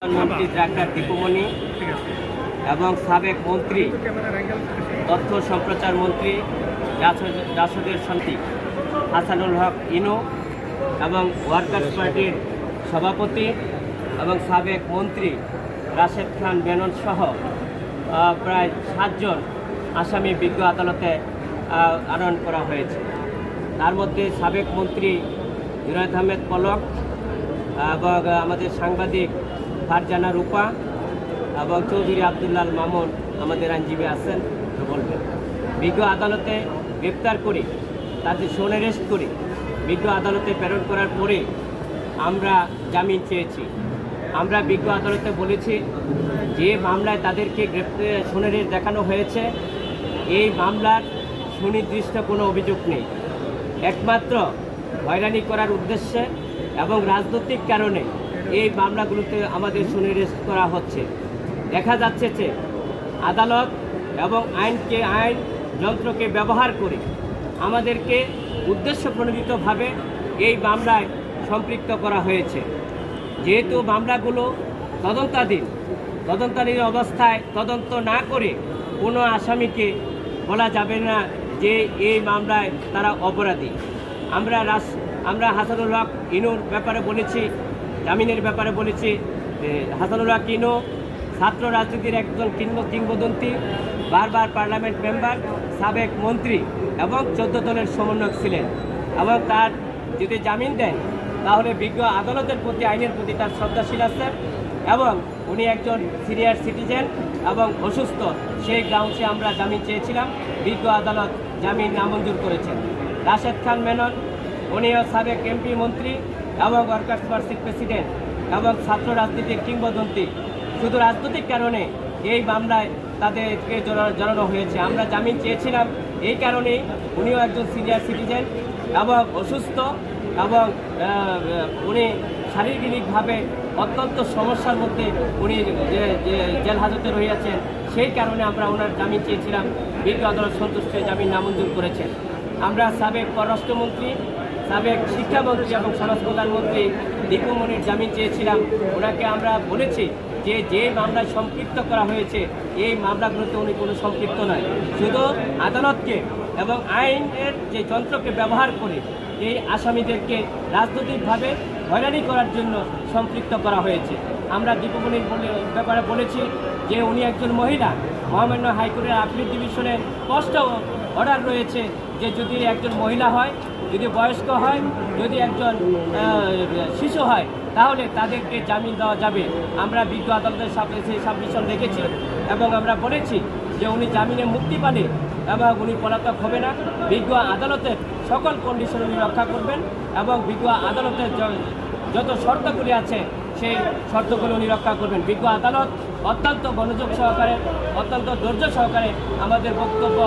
প্রধানমন্ত্রী ডাক্তার দীপুমণি এবং সাবেক মন্ত্রী, তথ্য সম্প্রচার মন্ত্রী জাসদের শান্তি হাসানুল হক ইনো এবং ওয়ার্কার্স পার্টির সভাপতি এবং সাবেক মন্ত্রী রাশেদ খান বেনন সহ প্রায় সাতজন আসামি বিজ্ঞ আদালতে আনয়ন করা হয়েছে। তার মধ্যে সাবেক মন্ত্রী জুনায়দ আহমেদ পলক এবং আমাদের সাংবাদিক ফারজানা রূপা এবং চৌধুরী আবদুল্লাল মামুন আমাদের আইনজীবী আছেন বলবেন। বিজ্ঞ আদালতে গ্রেপ্তার করি, তাদের সোনারেস্ট করি, বিজ্ঞ আদালতে প্রেরণ করার পরে আমরা জামিন চেয়েছি। আমরা বিজ্ঞ আদালতে বলেছি, যে মামলায় তাদেরকে গ্রেপ্তার সোনারেস্ট দেখানো হয়েছে, এই মামলার সুনির্দিষ্ট কোনো অভিযোগ নেই। একমাত্র হয়রানি করার উদ্দেশ্যে এবং রাজনৈতিক কারণে এই মামলাগুলোতে আমাদের সুনির্দেশ করা হচ্ছে। দেখা যাচ্ছে যে আদালত এবং আইনকে আইন যন্ত্রকে ব্যবহার করে আমাদেরকে উদ্দেশ্য প্রণোদিতভাবে এই মামলায় সম্পৃক্ত করা হয়েছে। যেহেতু মামলাগুলো তদন্তাধীন তদন্তাধীন অবস্থায় তদন্ত না করে কোনো আসামিকে বলা যাবে না যে এই মামলায় তারা অপরাধী। আমরা রাস, আমরা হাসানুল হক ইনুর ব্যাপারে বলেছি, জামিনের ব্যাপারে বলেছি হাসানুল হক ইনু ছাত্র রাজনীতির একজন কিংব, কিংবদন্তি, বারবার পার্লামেন্ট মেম্বার, সাবেক মন্ত্রী এবং চোদ্দ দলের সমন্বয়ক ছিলেন এবং তার যদি জামিন দেন, তাহলে বিজ্ঞ আদালতের প্রতি, আইনের প্রতি তার শ্রদ্ধাশীল আছে এবং উনি একজন সিনিয়র সিটিজেন এবং অসুস্থ। সেই গ্রাউন্ডসে আমরা জামিন চেয়েছিলাম। বিজ্ঞ আদালত জামিন নামঞ্জুর করেছেন। রাশেদ খান মেনন উনিও সাবেক এমপি মন্ত্রী এবং ওয়ার্কার্স পার্টির প্রেসিডেন্ট এবং ছাত্র রাজনীতির কিংবদন্তি। শুধু রাজনৈতিক কারণে এই মামলায় তাদেরকে জড়া- জড়ানো হয়েছে। আমরা জামিন চেয়েছিলাম এই কারণেই উনিও একজন সিনিয়র সিটিজেন এবং অসুস্থ এবং উনি শারীরিকভাবে অত্যন্ত সমস্যার মধ্যে উনি যে যে জেল হাজতে রহিয়াছেন, সেই কারণে আমরা ওনার জামিন চেয়েছিলাম। বিজ্ঞ আদালত সন্তুষ্ট জামিন নামঞ্জুর করেছেন আমরা সাবেক পররাষ্ট্রমন্ত্রী, সাবেক শিক্ষামন্ত্রী এবং সমাজ প্রধানমন্ত্রী দীপুমণির জামিন চেয়েছিলাম। ওনাকে আমরা বলেছি যে যে মামলায় সম্পৃক্ত করা হয়েছে, এই মামলাগুলোতে উনি কোনো সম্পৃক্ত নয়। শুধু আদালতকে এবং আইনের যে যন্ত্রকে ব্যবহার করে এই আসামিদেরকে রাজনৈতিকভাবে হয়রানি করার জন্য সম্পৃক্ত করা হয়েছে। আমরা দীপমণির ব্যাপারে বলেছি যে উনি একজন মহিলা। মহামান্য হাইকোর্টের আপিল ডিভিশনের স্পষ্ট অর্ডার রয়েছে যে যদি একজন মহিলা হয়, যদি বয়স্ক হয়, যদি একজন শিশু হয়, তাহলে তাদেরকে জামিন দেওয়া যাবে। আমরা বিজ্ঞ আদালতের সামনে সেই সাবমিশন রেখেছি এবং আমরা বলেছি যে উনি জামিনে মুক্তি পালে এবং উনি পলাতক হবে না। বিজ্ঞ আদালতে সকল কন্ডিশন উনি রক্ষা করবেন, এবং বিজ্ঞ আদালতের যত শর্তগুলি আছে, সেই শর্তগুলো উনি রক্ষা করবেন। বিজ্ঞ আদালত অত্যন্ত মনোযোগ সহকারে, অত্যন্ত ধৈর্য সহকারে আমাদের বক্তব্য